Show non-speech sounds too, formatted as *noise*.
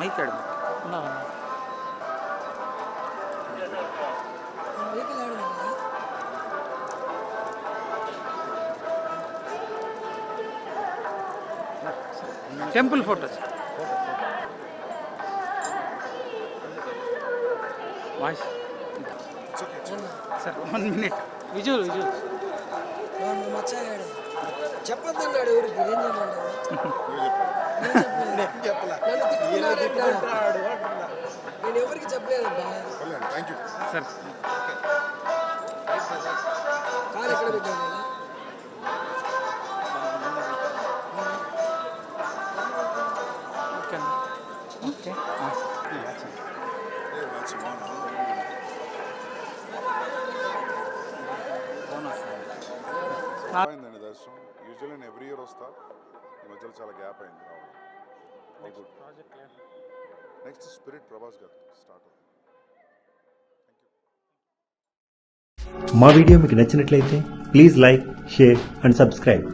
Mic ఆడు ఉన్నా ఉన్నా vehicle ఆడదా temple photos voice sir one minute visual visual చెప్పొద్దన్నాడు ఎవరికి ఏం చేయమన్నాడు *laughs* నేను చెప్పలేదు. నన్ను తిట్టుకున్నాడంట. చెప్పలేదబ్బా. Thank you sir. కారు ఎక్కడ పెట్టాను నేను? ఓకే. అయిందండి దర్శనం. యూజువల్ నేను ఎవ్రీ ఇయర్ వస్తా. ఈ మధ్యలో చాలా గ్యాప్ అయింది రావడం. గుడ్ నెక్స్ట్ స్పిరిట్ ప్రభాస్ గారు స్టార్ట్ మా వీడియో మీకు నచ్చినట్లయితే please like share and subscribe